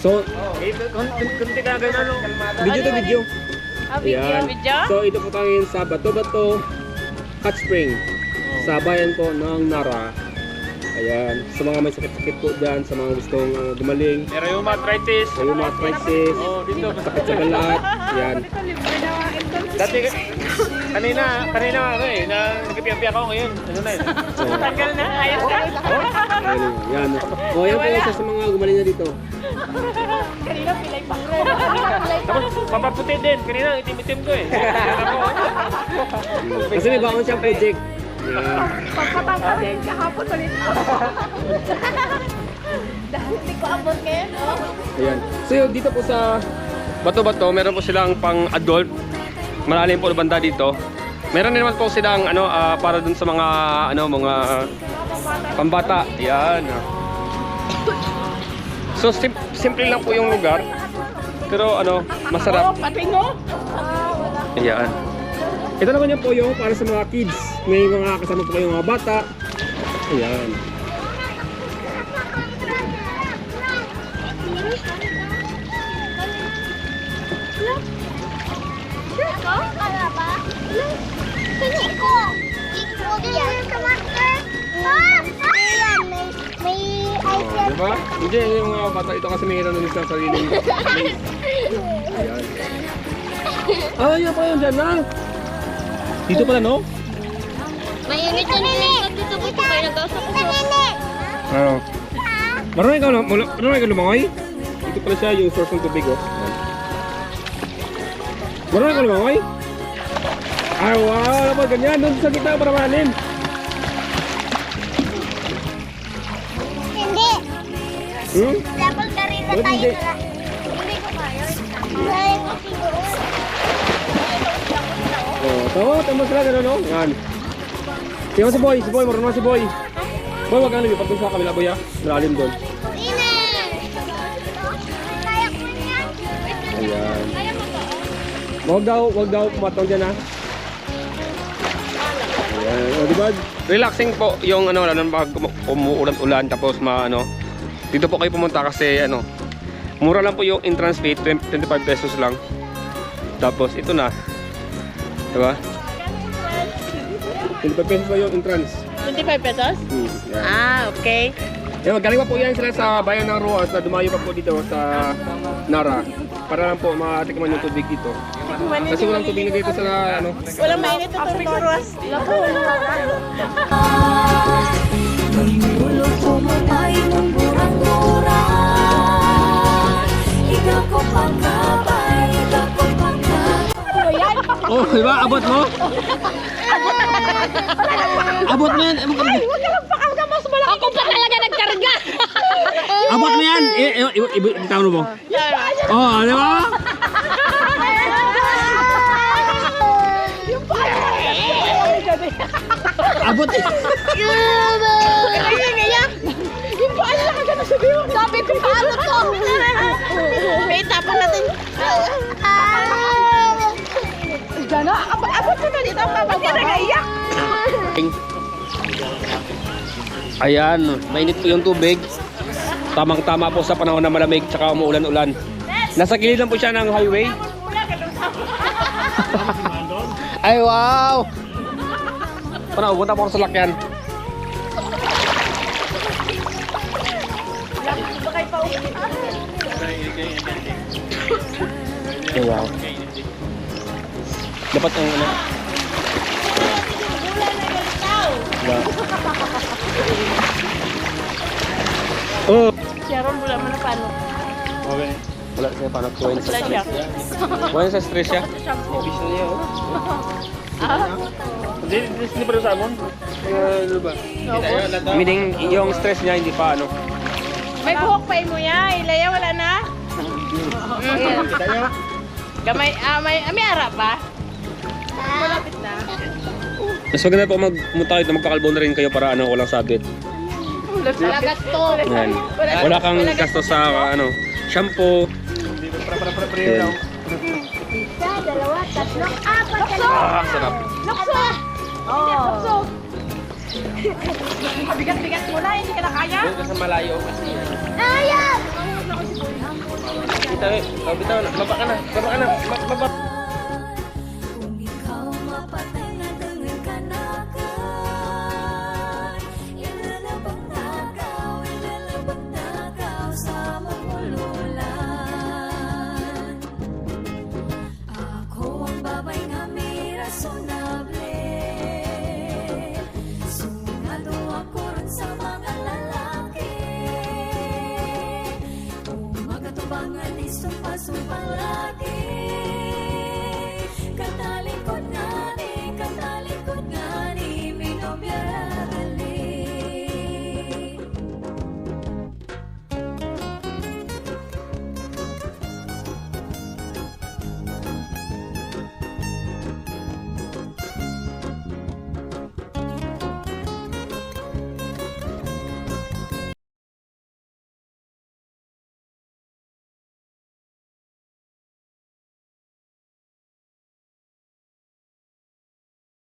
So, kun- kun- kunti ka ganun, video to video. Ah, video, Ayan. video? So, ito po tayo ngayon sa Bato Bato Hot Spring. Sa bayan po ng Nara. Ayan. Sa mga may sakit-sakit po dyan, sa mga gustong uh, gumaling, May rheumatritis. sa yung crisis, Oh, dito. sakit sa galat. Ayan. Dati, kanina, kanina ano eh, na nagpipiyak ako ngayon. Ano na eh. So, Tanggal na, ayos ka? Ayan, yan. O, yan po sa mga gumaling na dito. Kanina pilay pa. Tapos, papaputi din. Kanina, itim-itim ko eh. Kasi may baon siyang project. Yan. Pagpatanggal din, kahapon ulit. Dahil hindi ko abot ngayon. Ayan. So yun, dito po sa Bato-Bato, meron po silang pang adult. Malalim po na banda dito. Meron din naman po silang ano ah, para dun sa mga ano mga pambata. Yan. So sim- simple lang po yung lugar. Pero ano, masarap. patingo. Ayan. Ito naman yung poyo para sa mga kids. May mga kasama po kayong mga bata. Ayan. Ba? Hindi, yung mga bata ito kasi mayroon na sa place. Ayan. Ah, yan pa yun dyan na. Dito pala, no? Mainit na nini. Dito po nag-usap ko. Nini. Ano? Marunong ikaw, mula- marunong ikaw lumangoy? Dito pala siya yung source ng tubig, oh. Marunong ikaw lumangoy? Ay, wow! Alam mo, ganyan. Doon sa kita para Hmm? Double ka rin na Ba't tayo hindi? na. Hindi ko kaya. Kaya ko siguro. Oh, tama, tama sila gano'n, no? Yan. Sino si Boy? Si Boy, marunong si Boy. Boy, wag kang lumipat doon sa kabila, Boy, ah. Malalim doon. Ayan. Wag daw, wag daw pumatong dyan, ha? Ayan. O, diba? Relaxing po yung ano, lalo pag umu- umuulan-ulan tapos ma, ano, dito po kayo pumunta kasi, ano, mura lang po yung entrance fee, 20 25 pesos lang. Tapos, ito na. Diba? 25 pesos lang yung entrance. 25 pesos? Hmm. Ah, okay. Yan, galing pa po yan sila sa bayan ng Ruas na dumayo pa po dito sa Nara para lang po matikman yung tubig dito. Kasi walang tubig na dito sa ano. Walang mainit tubig sa ruwas. Lako. Ulo ko ay mumurang-murang Ikaw Oh, di ba? Abot mo? Abot mo yan. Abot mo yan. Ako pa talaga nagkarga. Abot mo yan. I- i- i- i- Bitaw mo. Oh, di ba? Abot. Kaya Sabi ko paano to? May tapon natin. Gana, abot abot mo na dito. Ka nagaiyak. Ayan, mainit po yung tubig. Tamang-tama po sa panahon na malamig tsaka umuulan-ulan. Nasa gilid lang po siya ng highway. Ay, wow! Pana, pupunta po ako sa lakyan. Ay, wow. Dapat ang ano. Diba? Oh! Sharon, wala mo na paano. Okay. Wala siya paano sa Wala siya. stress. Wala sa stress siya. Bisa niya oh. Ah, Hindi, hindi pa rin sa amon. Ano ba? Meaning yung stress niya hindi pa ano. may buhok pa mo ya. Ilaya, wala na. Mm. Gamay, ah, may, ah, may ara pa? Malapit na. Mas maganda po mag pumunta kayo na magkakalbo na rin kayo para ano walang sabit. Wala gasto. Yan. Wala kang gasto sa ano shampoo. Hindi pa para para para Yan. Isa, dalawa, tatlo, apat, Ah, sarap. Lakso! Oh. Lakso! Bigat-bigat mo na, hindi ka na kaya. Doon ka sa malayo kasi Ayaw! Bitaw eh. Bitaw na. Baba ka na. Baba. Melody.